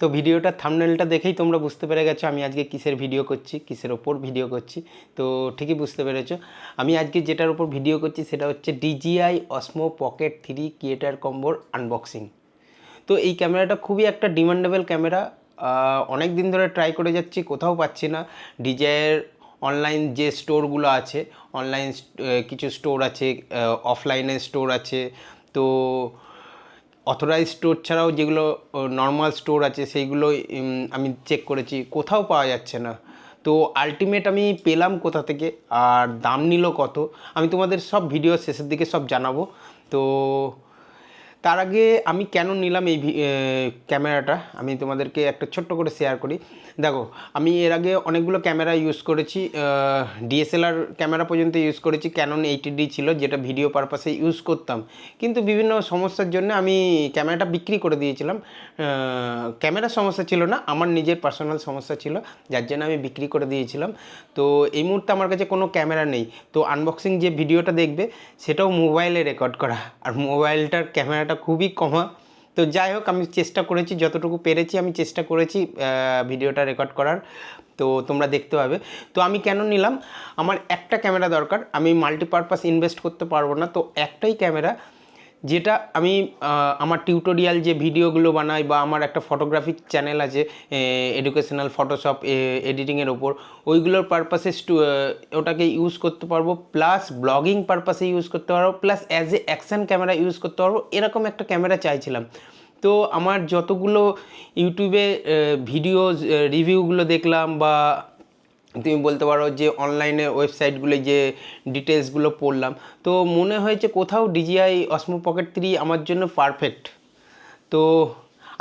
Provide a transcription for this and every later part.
তো ভিডিওটার থামনেলটা দেখেই তোমরা বুঝতে পেরে গেছো আমি আজকে কিসের ভিডিও করছি, কিসের ওপর ভিডিও করছি। তো ঠিকই বুঝতে পেরেছ। আমি আজকে যেটার উপর ভিডিও করছি সেটা হচ্ছে DJI Osmo pocket three creator কম্বোর unboxing তো এই ক্যামেরাটা খুবই একটা ডিমান্ডেবল ক্যামেরা অনেক দিন ধরে ট্রাই করে যাচ্ছি, কোথাও পাচ্ছি না। ডিজাইয়ের অনলাইন যে স্টোরগুলো আছে অনলাইন কিছু স্টোর আছে অফলাইনে স্টোর আছে। তো অথরাইজ স্টোর ছাড়াও যেগুলো নর্মাল স্টোর আছে, সেইগুলো আমি চেক করেছি। কোথাও পাওয়া যাচ্ছে না। তো আলটিমেট আমি পেলাম কোথা থেকে, আর দাম নিল কত, আমি তোমাদের সব ভিডিও শেষের দিকে সব জানাব। তো তার আগে আমি কেন নিলাম এই ক্যামেরাটা? আমি তোমাদেরকে একটা ছোট্ট করে শেয়ার করি। দেখো, আমি এর আগে অনেকগুলো ক্যামেরা ইউজ করেছি ডিএসএলআর ক্যামেরা পর্যন্ত ইউজ করেছি ক্যানন এইটি ছিল, যেটা ভিডিও পারপাসে ইউজ করতাম। কিন্তু বিভিন্ন সমস্যার জন্য আমি ক্যামেরাটা বিক্রি করে দিয়েছিলাম। ক্যামেরার সমস্যা ছিল না, আমার নিজের পার্সোনাল সমস্যা ছিল, যার জন্য আমি বিক্রি করে দিয়েছিলাম। তো এই মুহূর্তে আমার কাছে কোনো ক্যামেরা নেই। তো আনবক্সিং যে ভিডিওটা দেখবে, সেটাও মোবাইলে রেকর্ড করা। আর মোবাইলটার ক্যামেরাটা খুবই কমা। তো যাই হোক, আমি চেষ্টা করেছি, যতটুকু পেরেছি আমি চেষ্টা করেছি ভিডিওটা রেকর্ড করার। তো তোমরা দেখতে পাবে। তো আমি কেন নিলাম? আমার একটা ক্যামেরা দরকার, আমি মাল্টিপারপাস ইনভেস্ট করতে পারব না। তো একটাই ক্যামেরা যেটা আমি আমার টিউটোরিয়াল যে ভিডিওগুলো বানাই বা আমার একটা ফটোগ্রাফিক চ্যানেল আছে এডুকেশনাল ফটোশপ এডিটিংয়ের ওপর, ওইগুলোর পারপাসে ওটাকে ইউজ করতে পারব প্লাস ব্লগিং পারপাসে ইউজ করতে পারব plus as a action camera use করতে পারব, এরকম একটা ক্যামেরা চাইছিলাম। তো আমার যতগুলো ইউটিউবে ভিডিও রিভিউগুলো দেখলাম বা তুমি বলতে পারো যে অনলাইনে ওয়েবসাইটগুলো যে ডিটেলসগুলো পড়লাম, তো মনে হয়েছে কোথাও ডিজিআই অসমো পকেট থ্রি আমার জন্য পারফেক্ট তো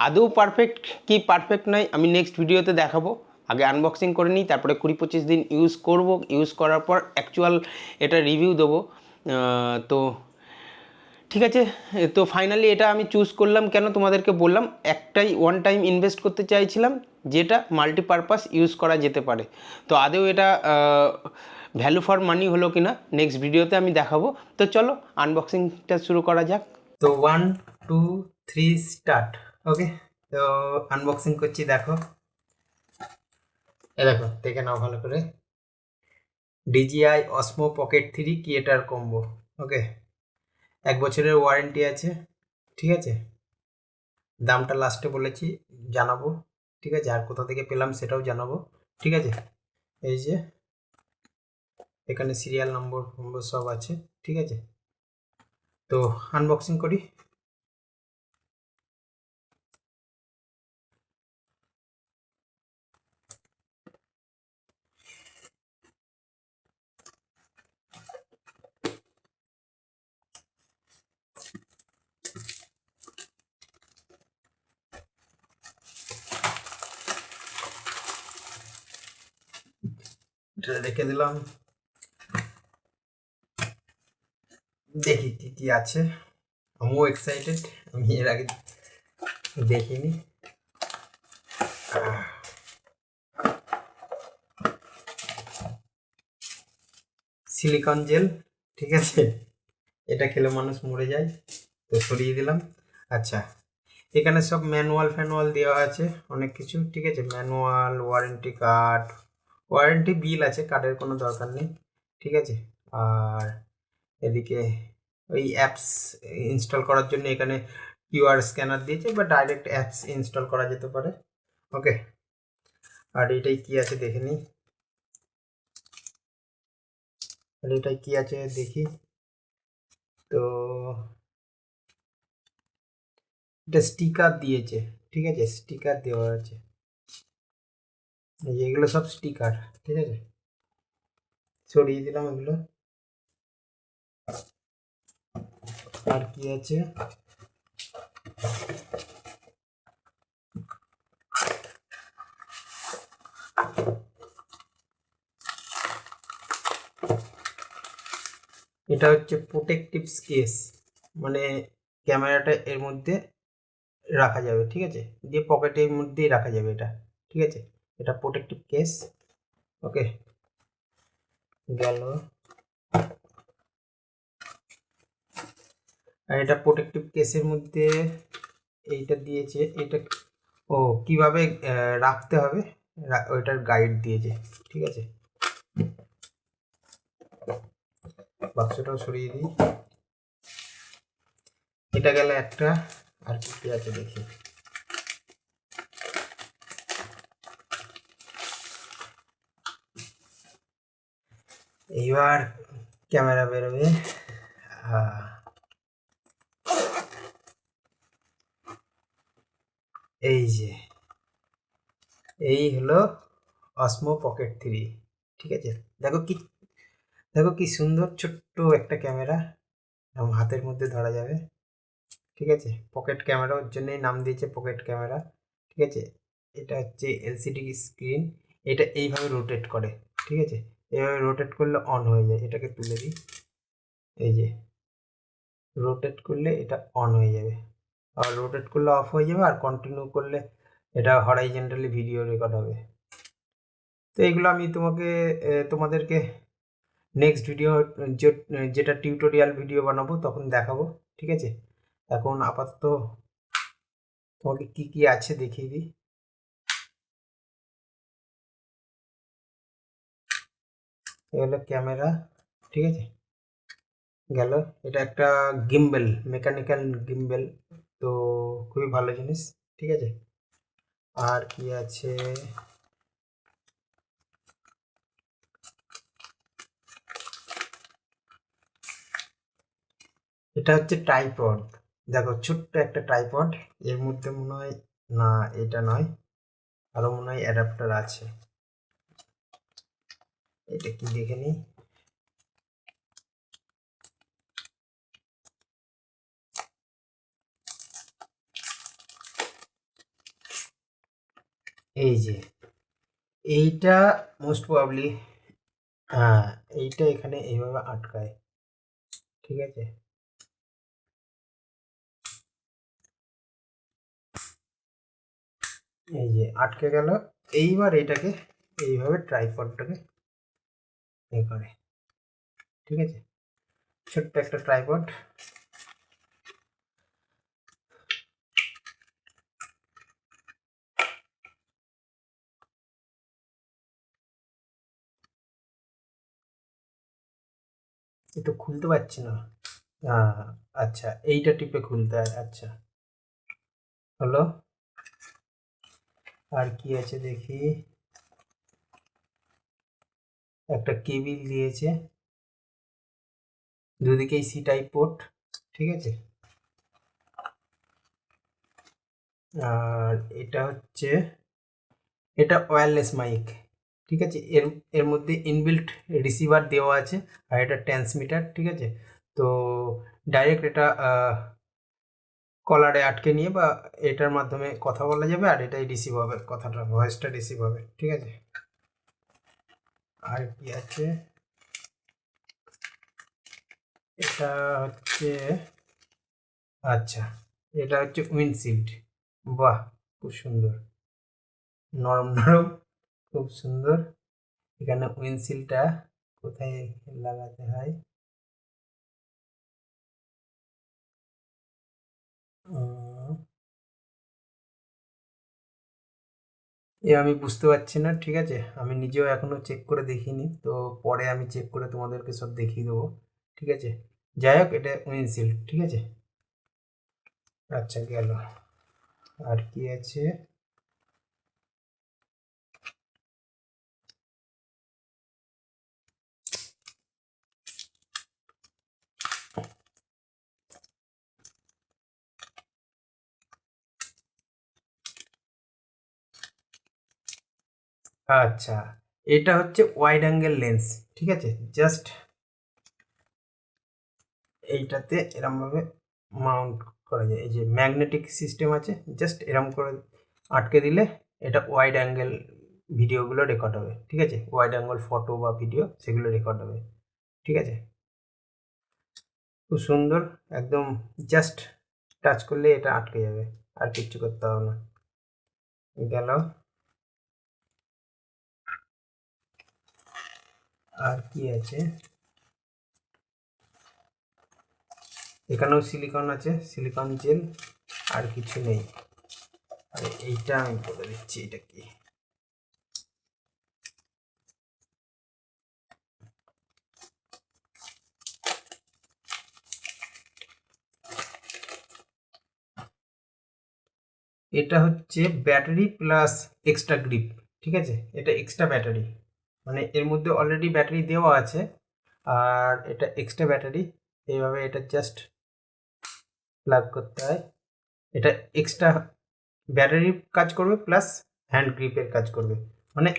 আদৌ পারফেক্ট কি পারফেক্ট নয়, আমি নেক্সট ভিডিওতে দেখাবো। আগে আনবক্সিং করে নিই, তারপরে কুড়ি পঁচিশ দিন ইউজ করব। ইউজ করার পর অ্যাকচুয়াল এটা রিভিউ দেবো। তো ঠিক আছে, তো ফাইনালি এটা আমি চুজ করলাম। কেন তোমাদেরকে বললাম, একটাই ওয়ান টাইম ইনভেস্ট করতে চাইছিলাম যেটা মাল্টিপারপাস ইউজ করা যেতে পারে। তো আদেও এটা ভ্যালু ফর মানি হলো কি না নেক্সট ভিডিওতে আমি দেখাবো। তো চলো আনবক্সিংটা শুরু করা যাক। তো one two three start okay তো আনবক্সিং করছি, দেখো। এ দেখো, দেখে নাও ভালো করে। DJI Osmo Pocket three creator combo okay এক বছরের ওয়ারেন্টি আছে, ঠিক আছে? দামটা লাস্টে বলেছি, জানাব। ঠিক আছে? আর কোথা থেকে পেলাম সেটাও জানাব। ঠিক আছে? এই যে, এখানে সিরিয়াল নম্বর সব আছে। ঠিক আছে? তো আনবক্সিং করি। এটা রেখে দিলাম। দেখি কি কি আছে। আমিও এক্সাইটেড আমি এর আগে দেখিনি। সিলিকন জেল ঠিক আছে? এটা খেলে মানুষ মরে যায়, তো সরিয়ে দিলাম। আচ্ছা এখানে সব ম্যানুয়াল ফ্যানুয়াল দেওয়া আছে, অনেক কিছু, ঠিক আছে? Manual warranty card warranty bill আছে কার্ডের কোনো দরকার নেই, ঠিক আছে? আর এদিকে ওই অ্যাপস ইনস্টল করার জন্য এখানে কিউআর স্ক্যানার দিয়েছে বা ডাইরেক্ট অ্যাপস ইনস্টল করা যেতে পারে ওকে আর এটাই কি আছে দেখে নিই। আর এটাই কি আছে দেখি। তো এটা স্টিকার দিয়েছে, ঠিক আছে? স্টিকার দেওয়া আছে। এই এগুলো সব স্টিকার ঠিক আছে? সরিয়ে দিলাম এগুলো। আর কি আছে? এটা হচ্ছে প্রোটেকটিভ কেস মানে ক্যামেরাটা এর মধ্যে রাখা যাবে, ঠিক আছে? দিয়ে পকেটের মধ্যেই রাখা যাবে এটা, ঠিক আছে? এটা প্রোটেক্টিভ কেস ওকে গেল। আর এটা প্রোটেক্টিভ কেসের মধ্যে এইটা দিয়েছে এটা ও, কীভাবে রাখতে হবে? ওইটার গাইড দিয়েছে, ঠিক আছে? বাক্সটাও সরিয়ে দিই। এটা গেল একটা, আর কি আছে দেখি। এইবার ক্যামেরা বেরোবে। এই যে, এই হলো অসমো পকেট থ্রি, ঠিক আছে? দেখো কি দেখো কি সুন্দর ছোট্ট একটা ক্যামেরা হাতের মধ্যে ধরা যাবে, ঠিক আছে? পকেট ক্যামেরা ওর জন্যই নাম দিয়েছে পকেট ক্যামেরা, ঠিক আছে? এটা হচ্ছে এলসিডি স্ক্রিন, এটা এইভাবে রোটেট করে, ঠিক আছে? এইভাবে রোটেট করলে অন হয়ে যায়, এটাকে তুলে দিই। এই যে রোটেট করলে এটা অন হয়ে যাবে। আর রোটেট করলে অফ হয়ে যাবে, আর কন্টিনিউ করলে এটা হরাইজেন্টালি ভিডিও রেকর্ড হবে। তো এগুলো আমি তোমাকে তোমাদেরকে নেক্সট ভিডিও যেটা টিউটোরিয়াল ভিডিও বানাবো তখন দেখাবো, ঠিক আছে? এখন আপাতত তোমাকে কি কি আছে দেখিয়ে দিই। এ হলো ক্যামেরা, ঠিক আছে? গেল। এটা একটা গিম্বেল, মেকানিক্যাল গিম্বেল, তো খুবই ভালো জিনিস, ঠিক আছে? আর কি আছে? এটা হচ্ছে ট্রাইপড। দেখো, ছোট্ট একটা ট্রাইপড, এর মধ্যে মনে হয়, না, এটা নয়, আরও মনে হয় অ্যাডাপ্টার আছে। এটা কি দেখে নিই এই যে, এইটা মোস্ট প্রবাবলি হ্যাঁ এইটা এখানে এইভাবে আটকায়, ঠিক আছে? এই যে আটকে গেল, এইবার এটাকে এইভাবে ট্রাইপডটাকে এ করে। ঠিক আছে? ছোট্ট একটা ট্রাইপড একটু খুলতে পারছি না। আচ্ছা এইটা টিপে খুলতে হয় আচ্ছা। হলো? আর কি আছে দেখি? একটা কেবিল দিয়েছে। দুদিকেই সি টাইপ পোর্ট, ঠিক আছে? আর এটা হচ্ছে, এটা ওয়্যারলেস মাইক ঠিক আছে? এর এর মধ্যে ইনবিল্ট রিসিভার দেওয়া আছে আর এটা ট্রান্সমিটার ঠিক আছে? তো ডাইরেক্ট এটা কলারে আটকে নিয়ে বা এটার মাধ্যমে কথা বলা যাবে আর এটাই রিসিভ হবে, কথাটা ভয়েসটা রিসিভ হবে, ঠিক আছে? আর কি আছে এটা হচ্ছে আচ্ছা এটা হচ্ছে উইন্ডশিল্ড। বাহ খুব সুন্দর। নরম নরম খুব সুন্দর। এখানে উইন্ডশিল্ডটা কোথায় লাগাতে হয়? উম, এ আমি বুঝতে পারছি না, ঠিক আছে? আমি নিজেও এখনও চেক করে দেখিনি, তো পরে আমি চেক করে তোমাদেরকে সব দেখিয়ে দেবো, ঠিক আছে? যাই হোক, এটা উইনসিল্ড ঠিক আছে? আচ্ছা গেল। আর কি আছে? আচ্ছা এটা হচ্ছে ওয়াইড অ্যাঙ্গেল লেন্স ঠিক আছে? জাস্ট এইটাতে এরমভাবে মাউন্ট করা যায়। এই যে ম্যাগনেটিক সিস্টেম আছে জাস্ট এরম করে আটকে দিলে এটা ওয়াইড অ্যাঙ্গেল ভিডিওগুলো রেকর্ড হবে, ঠিক আছে? ওয়াইড অ্যাঙ্গেল ফটো বা ভিডিও সেগুলো রেকর্ড হবে, ঠিক আছে? খুব সুন্দর, একদম জাস্ট টাচ করলে এটা আটকে যাবে, আর কিচ্ছু করতে হবে না। গেল। আর কি আছে? এখানেও সিলিকন আছে সিলিকন জেল আর কিছু নেই। আরে এইটা আমি বলে দিচ্ছি, এটা কি? এটা হচ্ছে ব্যাটারি প্লাস এক্সট্রা গ্রিপ ঠিক আছে? এটা এক্সট্রা ব্যাটারি মানে এর মধ্যে অলরেডি ব্যাটারি দেওয়া আছে। আর এটা এক্সট্রা ব্যাটারি এইভাবে এটা জাস্ট প্লাগ করতে হয়। এটা এক্সট্রা ব্যাটারি কাজ করবে প্লাস হ্যান্ড গ্রিপের কাজ করবে। মানে